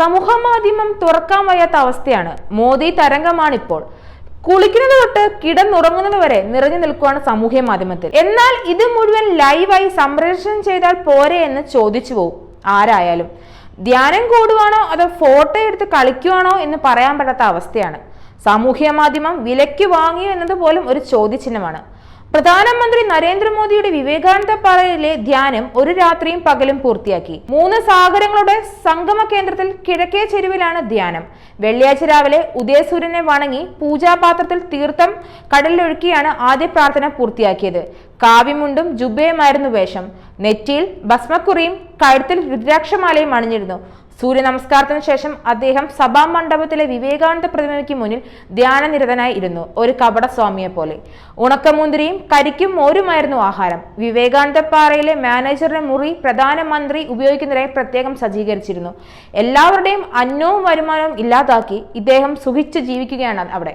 സമൂഹ മാധ്യമം തുറക്കാൻ വയ്യാത്ത അവസ്ഥയാണ്. മോദി തരംഗമാണിപ്പോൾ. കുളിക്കുന്നത് തൊട്ട് കിടന്നുറങ്ങുന്നത് വരെ നിറഞ്ഞു നിൽക്കുകയാണ് സാമൂഹ്യ മാധ്യമത്തിൽ. എന്നാൽ ഇത് മുഴുവൻ ലൈവായി സംപ്രേഷണം ചെയ്താൽ പോരെ എന്ന് ചോദിച്ചു പോകും ആരായാലും. ധ്യാനം കൂടുവാണോ അതോ ഫോട്ടോ എടുത്ത് കളിക്കുവാണോ എന്ന് പറയാൻ പറ്റാത്ത അവസ്ഥയാണ്. സാമൂഹ്യ മാധ്യമം വിലയ്ക്ക് വാങ്ങിയോ എന്നത് പോലും ഒരു ചോദ്യചിഹ്നമാണ്. പ്രധാനമന്ത്രി നരേന്ദ്രമോദിയുടെ വിവേകാനന്ദ പാറയിലെ ധ്യാനം ഒരു രാത്രിയും പകലും പൂർത്തിയാക്കി. മൂന്ന് സാഗരങ്ങളുടെ സംഗമ കേന്ദ്രത്തിൽ കിഴക്കേ ചെരുവിലാണ് ധ്യാനം. വെള്ളിയാഴ്ച രാവിലെ ഉദയസൂര്യനെ വണങ്ങി പൂജാപാത്രത്തിൽ തീർത്ഥം കടലിലൊഴുക്കിയാണ് ആദ്യ പ്രാർത്ഥന പൂർത്തിയാക്കിയത്. കാവ്യമുണ്ടും ജുബയുമായിരുന്നു വേഷം. നെറ്റിയിൽ ഭസ്മക്കുറിയും കഴുത്തിൽ രുദ്രാക്ഷമാലയും അണിഞ്ഞിരുന്നു. സൂര്യ നമസ്കാരത്തിന് ശേഷം അദ്ദേഹം സഭാ മണ്ഡപത്തിലെ വിവേകാനന്ദ പ്രതിമയ്ക്ക് മുന്നിൽ ധ്യാനനിരതനായി ഇരുന്നു. ഒരു കപട സ്വാമിയെ പോലെ. ഉണക്കമുന്തിരിയും കരിക്കും മോരുമായിരുന്നു ആഹാരം. വിവേകാനന്ദ വിവേകാനന്ദപ്പാറയിലെ മാനേജറുടെ മുറി പ്രധാനമന്ത്രി ഉപയോഗിക്കുന്നതിനായി പ്രത്യേകം സജ്ജീകരിച്ചിരുന്നു. എല്ലാവരുടെയും അന്നവും വരുമാനവും ഇല്ലാതാക്കി ഇദ്ദേഹം സുഖിച്ച് ജീവിക്കുകയാണ് അവിടെ.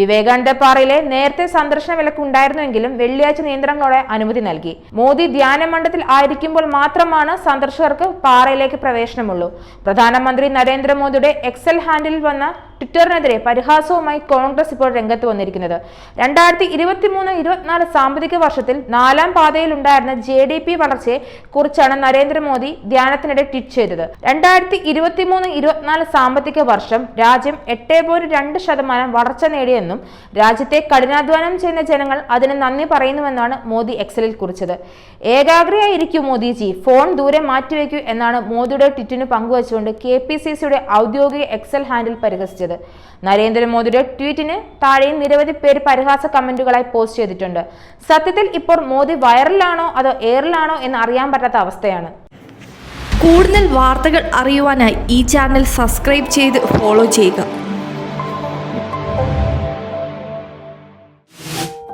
വിവേകാനന്ദപ്പാറയിലെ നേരത്തെ സന്ദർശന വിലക്ക് ഉണ്ടായിരുന്നുവെങ്കിലും വെള്ളിയാഴ്ച നിയന്ത്രണങ്ങളോടെ അനുമതി നൽകി. മോദി ധ്യാന മണ്ഡലത്തിൽ ആയിരിക്കുമ്പോൾ മാത്രമാണ് സന്ദർശകർക്ക് പാറയിലേക്ക് പ്രവേശനമുള്ളൂ. പ്രധാനമന്ത്രി നരേന്ദ്രമോദിയുടെ എക്സൽ ഹാൻഡിൽ വന്ന ട്വിറ്ററിനെതിരെ പരിഹാസവുമായി കോൺഗ്രസ് ഇപ്പോൾ രംഗത്ത് വന്നിരിക്കുന്നത്. രണ്ടായിരത്തി ഇരുപത്തി മൂന്ന് ഇരുപത്തിനാല് സാമ്പത്തിക വർഷത്തിൽ നാലാം പാതയിൽ ഉണ്ടായിരുന്ന ജെ ഡി പി വളർച്ചയെ കുറിച്ചാണ് നരേന്ദ്രമോദി ധ്യാനത്തിനിടെ ട്വീറ്റ് ചെയ്തത്. രണ്ടായിരത്തി ഇരുപത്തി മൂന്ന് ഇരുപത്തിനാല് സാമ്പത്തിക വർഷം രാജ്യം എട്ട് പോയിന്റ് രണ്ട് ശതമാനം വളർച്ച നേടിയെന്നും രാജ്യത്തെ കഠിനാധ്വാനം ചെയ്യുന്ന ജനങ്ങൾ അതിന് നന്ദി പറയുന്നുവെന്നാണ് മോദി എക്സലിൽ കുറിച്ചത്. ഏകാഗ്രയായിരിക്കും മോദിജി ഫോൺ ദൂരെ മാറ്റിവെക്കൂ എന്നാണ് മോദിയുടെ ട്വിറ്റിന് പങ്കുവച്ചുകൊണ്ട് കെ പി സി സിയുടെ ഔദ്യോഗിക എക്സൽ ഹാൻഡിൽ പരിഹസിച്ചത്. നരേന്ദ്രമോദിയുടെ ട്വീറ്റിന് താഴെയും നിരവധി പേര് പരിഹാസ കമന്റുകളായി പോസ്റ്റ് ചെയ്തിട്ടുണ്ട്. സത്യത്തിൽ ഇപ്പോൾ മോദി വൈറലാണോ അതോ എയറിലാണോ എന്ന് അറിയാൻ പറ്റാത്ത അവസ്ഥയാണ്. കൂടുതൽ വാർത്തകൾ അറിയുവാനായി ഈ ചാനൽ സബ്സ്ക്രൈബ് ചെയ്ത് ഫോളോ ചെയ്യുക.